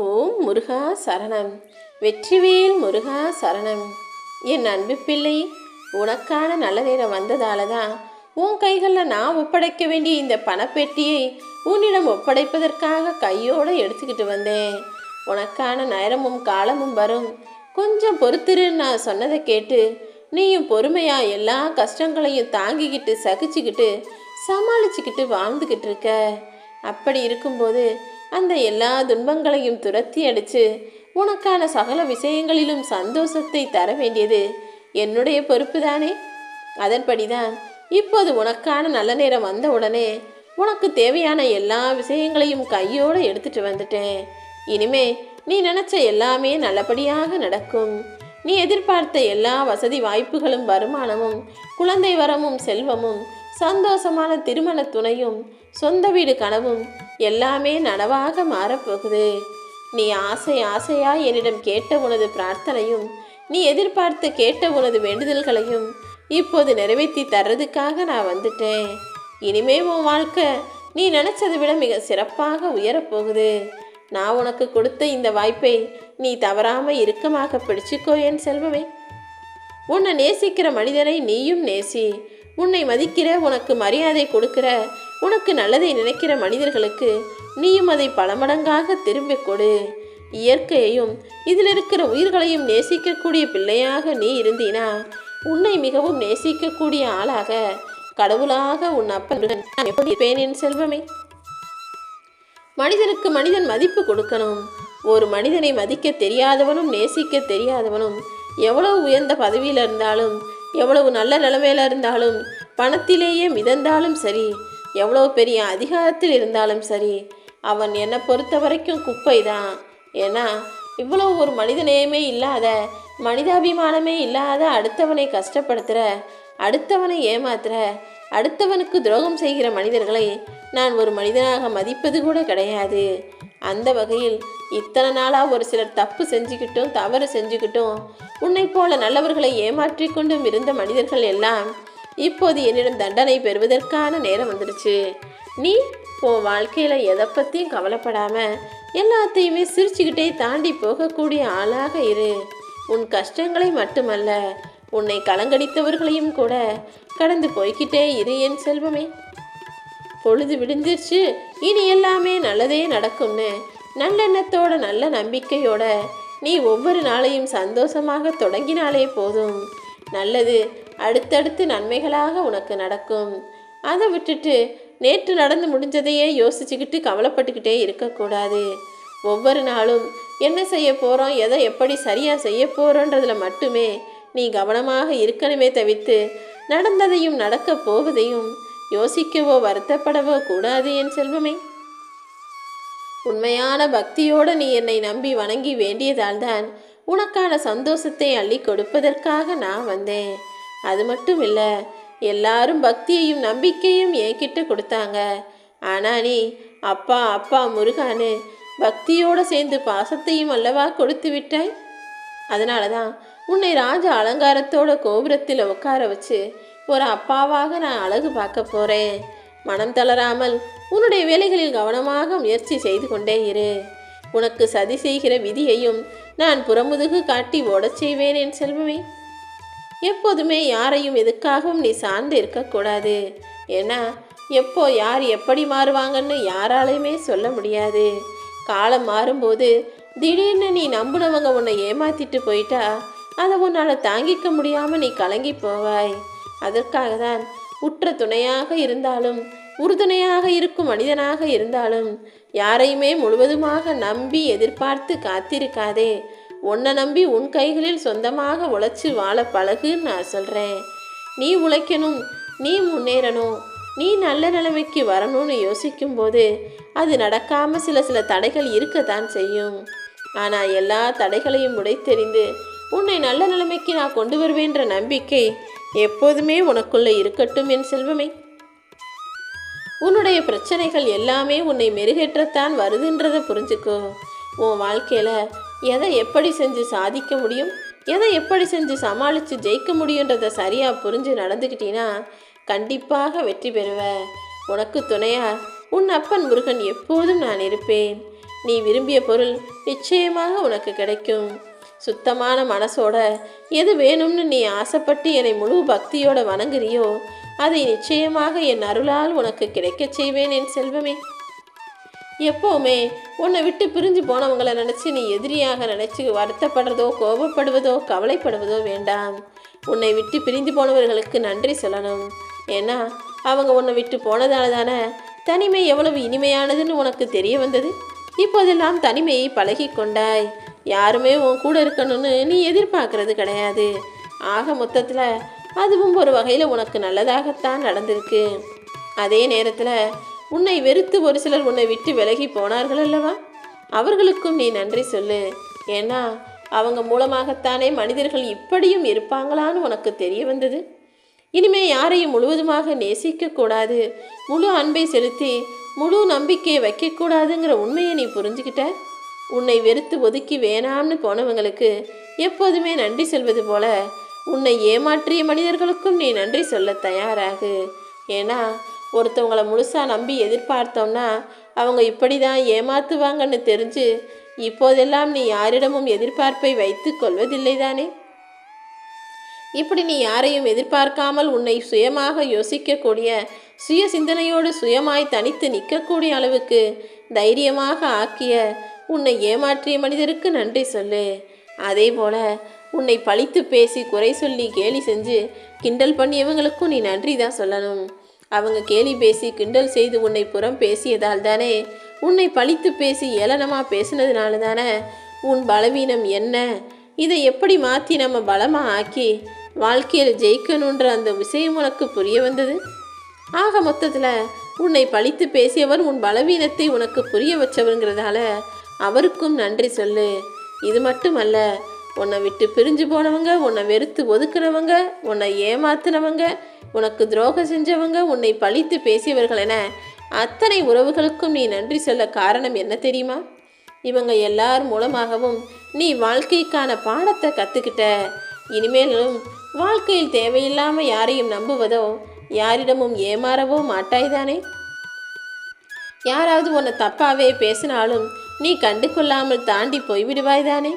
ஓம் முருகா சரணம். வெற்றிவேல் முருகா சரணம். என் அன்பு பிள்ளை உனக்கான நல்ல நேரம் வந்ததால தான் உன் கைகளில் நான் ஒப்படைக்க வேண்டிய இந்த பணப்பெட்டியை உன்னிடம் ஒப்படைப்பதற்காக கையோடு எடுத்துக்கிட்டு வந்தேன். உனக்கான நேரமும் காலமும் வரும். கொஞ்சம் பொறுத்துருன்னு நான் சொன்னதை கேட்டு நீயும் பொறுமையாக எல்லா கஷ்டங்களையும் தாங்கிக்கிட்டு சகிச்சுக்கிட்டு சமாளிச்சுக்கிட்டு வாழ்ந்துக்கிட்டு இருக்க. அப்படி இருக்கும்போது அந்த எல்லா துன்பங்களையும் துரத்தி அடித்து உனக்கான சகல விஷயங்களிலும் சந்தோஷத்தை தர வேண்டியது என்னுடைய பொறுப்பு தானே அதன்படிதான் இப்போது உனக்கான நல்ல நேரம் வந்த உடனே உனக்கு தேவையான எல்லா விஷயங்களையும் கையோடு எடுத்துட்டு வந்துட்டேன். இனிமே நீ நினச்ச எல்லாமே நல்லபடியாக நடக்கும். நீ எதிர்பார்த்த எல்லா வசதி வாய்ப்புகளும் வருமானமும் குழந்தை வரமும் செல்வமும் சந்தோஷமான திருமண துணையும் சொந்த வீடு கனவும் எல்லாமே நனவாக மாறப்போகுது. நீ ஆசை ஆசையா என்னிடம் கேட்ட உனது பிரார்த்தனையும் நீ எதிர்பார்த்து கேட்ட உனது வேண்டுதல்களையும் இப்போது நிறைவேற்றி தர்றதுக்காக நான் வந்துட்டேன். இனிமே உன் வாழ்க்கை நீ நினைச்சதை விட மிக சிறப்பாக உயரப்போகுது. நான் உனக்கு கொடுத்த இந்த வாய்ப்பை நீ தவறாமல் இறுக்கமாக பிடிச்சிக்கோ என் செல்வமே. உன்னை நேசிக்கிற மனிதனை நீயும் நேசி. உன்னை மதிக்கிற உனக்கு மரியாதை கொடுக்கிற உனக்கு நல்லதை நினைக்கிற மனிதர்களுக்கு நீயும் அதை பல மடங்காக திரும்பி கொடு. இயற்கையையும் இதில் இருக்கிற உயிர்களையும் நேசிக்கக்கூடிய பிள்ளையாக நீ இருந்தீனா உன்னை மிகவும் நேசிக்கக்கூடிய ஆளாக கடவுளாக உன் அப்பன் எப்படி பேனின் செல்வமே? மனிதனுக்கு மனிதன் மதிப்பு கொடுக்கணும். ஒரு மனிதனை மதிக்க தெரியாதவனும் நேசிக்க தெரியாதவனும் எவ்வளவு உயர்ந்த பதவியில் இருந்தாலும் எவ்வளவு நல்ல நிலைமையில இருந்தாலும் பணத்திலேயே மிதந்தாலும் சரி எவ்வளவு பெரிய அதிகாரத்தில் இருந்தாலும் சரி அவன் என்னை பொறுத்த வரைக்கும் குப்பை தான் ஏன்னா இவ்வளோ ஒரு மனிதநேயமே இல்லாத மனிதாபிமானமே இல்லாத அடுத்தவனை கஷ்டப்படுத்துகிற அடுத்தவனை ஏமாத்துற அடுத்தவனுக்கு துரோகம் செய்கிற மனிதர்களை நான் ஒரு மனிதனாக மதிப்பது கூட கிடையாது. அந்த வகையில் இத்தனை நாளாக ஒரு சிலர் தப்பு செஞ்சுக்கிட்டும் தவறு செஞ்சுக்கிட்டும் உன்னை போல நல்லவர்களை ஏமாற்றி கொண்டும் இருந்த மனிதர்கள் எல்லாம் இப்போது என்னிடம் தண்டனை பெறுவதற்கான நேரம் வந்துடுச்சு. நீ உன் வாழ்க்கையில் எதை பற்றியும் கவலைப்படாமல் எல்லாத்தையுமே சிரிச்சுக்கிட்டே தாண்டி போகக்கூடிய ஆளாக இரு. உன் கஷ்டங்களை மட்டுமல்ல உன்னை கலங்கடித்தவர்களையும் கூட கடந்து போய்கிட்டே இரு என் செல்வமே. பொழுது விடிஞ்சிருச்சு இனி எல்லாமே நல்லதே நடக்கும்னு நல்லெண்ணத்தோட நல்ல நம்பிக்கையோட நீ ஒவ்வொரு நாளையும் சந்தோஷமாக தொடங்கினாலே போதும். நல்லது அடுத்தடுத்து நன்மைகளாக உனக்கு நடக்கும். அதை விட்டுட்டு நேற்று நடந்து முடிஞ்சதையே யோசிச்சுக்கிட்டு கவலைப்பட்டுக்கிட்டே இருக்கக்கூடாது. ஒவ்வொரு நாளும் என்ன செய்ய போகிறோம் எதை எப்படி சரியாக செய்ய போகிறோன்றதில் மட்டுமே நீ கவனமாக இருக்கணுமே தவிர்த்து நடந்ததையும் நடக்கப் போவதையும் யோசிக்கவோ வருத்தப்படவோ கூடாது என் செல்வமே. உண்மையான பக்தியோடு நீ என்னை நம்பி வணங்கி வேண்டியதால்தான் உனக்கான சந்தோஷத்தை அள்ளி கொடுப்பதற்காக நான் வந்தேன். அது மட்டும் இல்லை எல்லாரும் பக்தியையும் நம்பிக்கையும் என்கிட்ட கொடுத்தாங்க. ஆனால் நீ அப்பா அப்பா முருகானு பக்தியோடு சேர்ந்து பாசத்தையும் அல்லவா கொடுத்து விட்டாய்? அதனால தான் உன்னை ராஜ அலங்காரத்தோட கோபுரத்தில் உட்கார வச்சு ஒரு அப்பாவாக நான் அழகு பார்க்க போகிறேன் மனம் தளராமல் உன்னுடைய வேலைகளில் கவனமாக முயற்சி செய்து கொண்டே இரு. உனக்கு சதி செய்கிற விதியையும் நான் புறமுதுகு காட்டி ஓடச் செய்வேன் என் செல்வமே. எப்போதுமே யாரையும் எதுக்காகவும் நீ சார்ந்து இருக்கக்கூடாது ஏன்னா எப்போ யார் எப்படி மாறுவாங்கன்னு யாராலையுமே சொல்ல முடியாது. காலம் மாறும்போது திடீர்னு நீ நம்பினவங்க உன்னை ஏமாத்திட்டு போயிட்டா அதை உன்னால் தாங்கிக்க முடியாமல் நீ கலங்கி போவாய். அதற்காக தான் உற்ற துணையாக இருந்தாலும் உறுதுணையாக இருக்கும் மனிதனாக இருந்தாலும் யாரையுமே முழுவதுமாக நம்பி எதிர்பார்த்து காத்திருக்காதே. உன்னை நம்பி உன் கைகளில் சொந்தமாக உழைச்சி வாழ பழகுன்னு நான் சொல்கிறேன் நீ உழைக்கணும் நீ முன்னேறணும் நீ நல்ல நிலைமைக்கு வரணும்னு யோசிக்கும்போது அது நடக்காமல் சில சில தடைகள் இருக்கத்தான் செய்யும். ஆனால் எல்லா தடைகளையும் உடைத்தெறிந்து உன்னை நல்ல நிலைமைக்கு நான் கொண்டு வருவேன்ற நம்பிக்கை எப்போதுமே உனக்குள்ளே இருக்கட்டும் என் செல்வமே. உன்னுடைய பிரச்சனைகள் எல்லாமே உன்னை மெருகேற்றத்தான் வருதுன்றதை புரிஞ்சுக்கோ. உன் வாழ்க்கையில் எதை எப்படி செஞ்சு சாதிக்க முடியும் எதை எப்படி செஞ்சு சமாளித்து ஜெயிக்க முடியுன்றதை சரியாக புரிஞ்சு நடந்துக்கிட்டீன்னா கண்டிப்பாக வெற்றி பெறுவ. உனக்கு துணையா உன் அப்பன் முருகன் எப்போதும் நான் இருப்பேன். நீ விரும்பிய பொருள் நிச்சயமாக உனக்கு கிடைக்கும். சுத்தமான மனசோட எது வேணும்னு நீ ஆசைப்பட்டு என்னை முழு பக்தியோட வணங்குறியோ அதை நிச்சயமாக என் அருளால் உனக்கு கிடைக்கச் செய்வேன் என் செல்வமே. எப்போவுமே உன்னை விட்டு பிரிஞ்சு போனவங்களை நினச்சி நீ எதிரியாக நினச்சி வருத்தப்படுறதோ கோபப்படுவதோ கவலைப்படுவதோ வேண்டாம். உன்னை விட்டு பிரிந்து போனவர்களுக்கு நன்றி சொல்லணும். ஏன்னா அவங்க உன்னை விட்டு போனதால தானே தனிமை எவ்வளவு இனிமையானதுன்னு உனக்கு தெரிய வந்தது? இப்போதெல்லாம் தனிமையை பழகி கொண்டாய். யாருமே உன் கூட இருக்கணும்னு நீ எதிர்பார்க்கறது கிடையாது. ஆக மொத்தத்தில் அதுவும் ஒரு வகையில் உனக்கு நல்லதாகத்தான் நடந்திருக்கு. அதே நேரத்தில் உன்னை வெறுத்து ஒரு சிலர் உன்னை விட்டு விலகி போனார்கள் அல்லவா? அவர்களுக்கும் நீ நன்றி சொல்லு. ஏன்னா அவங்க மூலமாகத்தானே மனிதர்கள் இப்படியும் இருப்பாங்களான்னு உனக்கு தெரிய வந்தது. இனிமே யாரையும் முழுவதுமாக நேசிக்கக்கூடாது முழு அன்பை செலுத்தி முழு நம்பிக்கையை வைக்கக்கூடாதுங்கிற உண்மையை நீ புரிஞ்சுக்கிட்ட? உன்னை வெறுத்து ஒதுக்கி வேணாம்னு போனவங்களுக்கு எப்போதுமே நன்றி சொல்வது போல உன்னை ஏமாற்றிய மனிதர்களுக்கும் நீ நன்றி சொல்ல தயாராகு. ஏன்னா ஒருத்தவங்கள முழுசாக நம்பி எதிர்பார்த்தோம்னா அவங்க இப்படி தான் ஏமாத்துவாங்கன்னு தெரிஞ்சு இப்போதெல்லாம் நீ யாரிடமும் எதிர்பார்ப்பை வைத்து கொள்வதில்லை தானே? இப்படி நீ யாரையும் எதிர்பார்க்காமல் உன்னை சுயமாக யோசிக்கக்கூடிய சுய சிந்தனையோடு சுயமாய் தனித்து நிற்கக்கூடிய அளவுக்கு தைரியமாக ஆக்கிய உன்னை ஏமாற்றிய மனிதருக்கு நன்றி சொல்லு. அதே போல உன்னை பழித்து பேசி குறை சொல்லி கேலி செஞ்சு கிண்டல் பண்ணியவங்களுக்கும் நீ நன்றி தான் சொல்லணும். அவங்க கேலி பேசி கிண்டல் செய்து உன்னை புறம் பேசியதால் தானே உன்னை பழித்து பேசி ஏளனமாக பேசினதுனால தானே உன் பலவீனம் என்ன? இதை எப்படி மாற்றி நம்ம பலமாக ஆக்கி வாழ்க்கையில் ஜெயிக்கணுன்ற அந்த விஷயம் உனக்கு புரிய வந்தது? ஆக மொத்தத்தில் உன்னை பழித்து பேசியவர் உன் பலவீனத்தை உனக்கு புரிய வச்சவருங்கிறதால அவருக்கும் நன்றி சொல்லு. இது மட்டுமல்ல உன்னை விட்டு பிரிஞ்சு போனவங்க உன்னை வெறுத்து ஒதுக்குனவங்க உன்னை ஏமாத்தினவங்க உனக்கு துரோகம் செஞ்சவங்க உன்னை பழித்து பேசியவர்கள் என அத்தனை உறவுகளுக்கும் நீ நன்றி சொல்ல காரணம் என்ன தெரியுமா? இவங்க எல்லார் மூலமாகவும் நீ வாழ்க்கைக்கான பாடத்தை கற்றுக்கிட்ட இனிமேலும் வாழ்க்கையில் தேவையில்லாமல் யாரையும் நம்புவதோ யாரிடமும் ஏமாறவோ மாட்டாய்தானே? யாராவது உன்னை தப்பாகவே பேசினாலும் நீ கண்டு கொள்ளாமல் தாண்டி போய்விடுவாய்தானே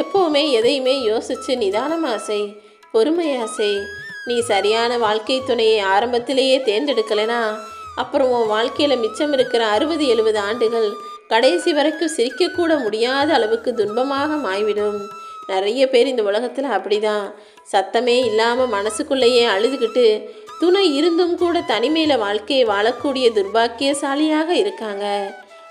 எப்போவுமே எதையுமே யோசிச்சு நிதானமாக செய் பொறுமையா செய் நீ சரியான வாழ்க்கை துணையை ஆரம்பத்திலேயே தேர்ந்தெடுக்கலைனா அப்புறம் உன் வாழ்க்கையில் மிச்சம் இருக்கிற அறுபது எழுபது ஆண்டுகள் கடைசி வரைக்கும் சிரிக்கக்கூட முடியாத அளவுக்கு துன்பமாக மாய்விடும். நிறைய பேர் இந்த உலகத்தில் அப்படிதான். சத்தமே இல்லாமல் மனசுக்குள்ளேயே அழுதுகிட்டு துணை இருந்தும் கூட தனிமையில் வாழ்க்கையை வாழக்கூடிய துர்பாக்கியசாலியாக இருக்காங்க.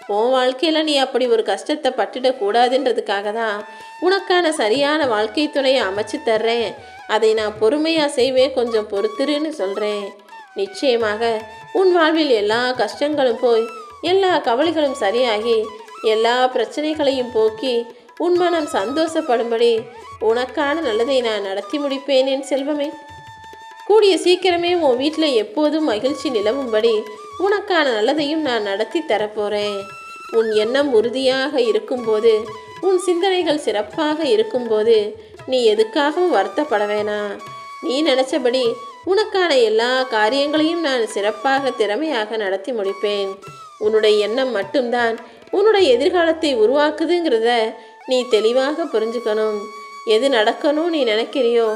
உன் வாழ்க்கையில் நீ அப்படி ஒரு கஷ்டத்தை பட்டுடக்கூடாதுன்றதுக்காக தான் உனக்கான சரியான வாழ்க்கை துணையை அமைச்சு தர்றேன். அதை நான் பொறுமையாக செய்வேன் கொஞ்சம் பொறுத்துருன்னு சொல்கிறேன் நிச்சயமாக உன் வாழ்வில் எல்லா கஷ்டங்களும் போய் எல்லா கவலைகளும் சரியாகி எல்லா பிரச்சனைகளையும் போக்கி உன் மனம் சந்தோஷப்படும்படி உனக்கான நல்லதை நான் நடத்தி முடிப்பேன் என் செல்வமே. கூடிய சீக்கிரமே உன் வீட்டில் எப்போதும் மகிழ்ச்சி நிலவும்படி உனக்கான நல்லதையும் நான் நடத்தி தரப்போகிறேன் உன் எண்ணம் உறுதியாக இருக்கும்போது உன் சிந்தனைகள் சிறப்பாக இருக்கும்போது நீ எதுக்காகவும் வருத்தப்பட வேணாம். நீ நினச்சபடி உனக்கான எல்லா காரியங்களையும் நான் சிறப்பாக திறமையாக நடத்தி முடிப்பேன். உன்னுடைய எண்ணம் மட்டும்தான் உன்னுடைய எதிர்காலத்தை உருவாக்குதுங்கிறத நீ தெளிவாக புரிஞ்சுக்கணும். எது நடக்கணும் நீ நினைக்கிறியோ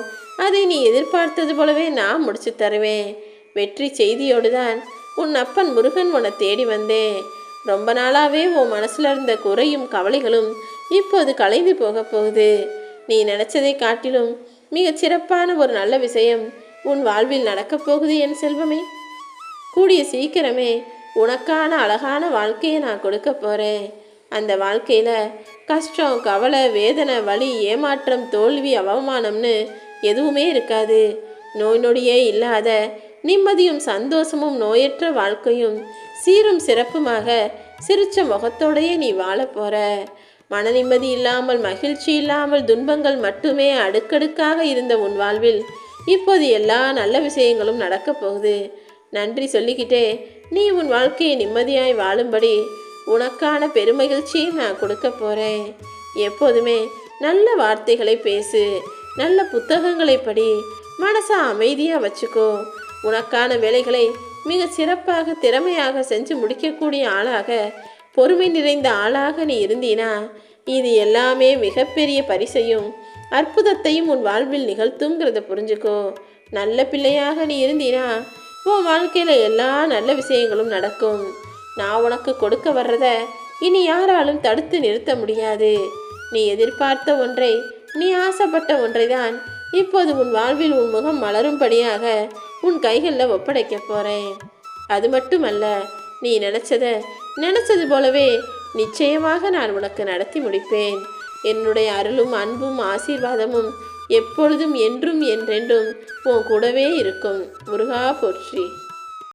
அதை நீ எதிர்பார்த்தது போலவே நான் முடிச்சு தருவேன். வெற்றி செய்தியோடு தான் உன் அப்பன் முருகன் உன்னை தேடி வந்தேன் ரொம்ப நாளாவே உன் மனசுல இருந்த குறையும் கவலைகளும் இப்போது கலைந்து போக போகுது. நீ நினைச்சதை காட்டிலும் மிகச் சிறப்பான ஒரு நல்ல விஷயம் உன் வாழ்வில் நடக்கப் போகுது என் செல்வமே. கூடிய சீக்கிரமே உனக்கான அழகான வாழ்க்கையை நான் கொடுக்க போகிறேன் அந்த வாழ்க்கையில் கஷ்டம் கவலை வேதனை வலி ஏமாற்றம் தோல்வி அவமானம்னு எதுவுமே இருக்காது. நோய் நொடியே இல்லாத நிம்மதியும் சந்தோஷமும் நோயற்ற வாழ்க்கையும் சீரும் சிறப்புமாக சிரிச்ச முகத்தோடையே நீ வாழப்போற மன நிம்மதி இல்லாமல் மகிழ்ச்சி இல்லாமல் துன்பங்கள் மட்டுமே அடுக்கடுக்காக இருந்த உன் வாழ்வில் இப்போது எல்லா நல்ல விஷயங்களும் நடக்கப் போகுது. நன்றி சொல்லிக்கிட்டே நீ உன் வாழ்க்கையை நிம்மதியாய் வாழும்படி உனக்கான பெருமகிழ்ச்சியை நான் கொடுக்க போகிறேன் எப்போதுமே நல்ல வார்த்தைகளை பேசு நல்ல புத்தகங்களை படி மனசை அமைதியாக வச்சுக்கோ. உனக்கான வேலைகளை மிக சிறப்பாக திறமையாக செஞ்சு முடிக்கக்கூடிய ஆளாக பொறுமை நிறைந்த ஆளாக நீ இருந்தீனா இது எல்லாமே மிகப்பெரிய பரிசையும் அற்புதத்தையும் உன் வாழ்வில் நிகழ்த்துங்கிறத புரிஞ்சுக்கோ. நல்ல பிள்ளையாக நீ இருந்தீனா உன் வாழ்க்கையில் எல்லா நல்ல விஷயங்களும் நடக்கும். நான் உனக்கு கொடுக்க வர்றத இனி யாராலும் தடுத்து நிறுத்த முடியாது. நீ எதிர்பார்த்த ஒன்றை நீ ஆசைப்பட்ட ஒன்றை தான் இப்போது உன் வாழ்வில் உன் முகம் மலரும்படியாக உன் கைகளில் ஒப்படைக்க போறேன். அது மட்டுமல்ல நீ நினைச்சத நினைச்சது போலவே நிச்சயமாக நான் உனக்கு நடத்தி முடிப்பேன். என்னுடைய அருளும் அன்பும் ஆசீர்வாதமும் எப்பொழுதும் என்றும் என்றென்றும் உன் கூடவே இருக்கும். முருகா போற்றி.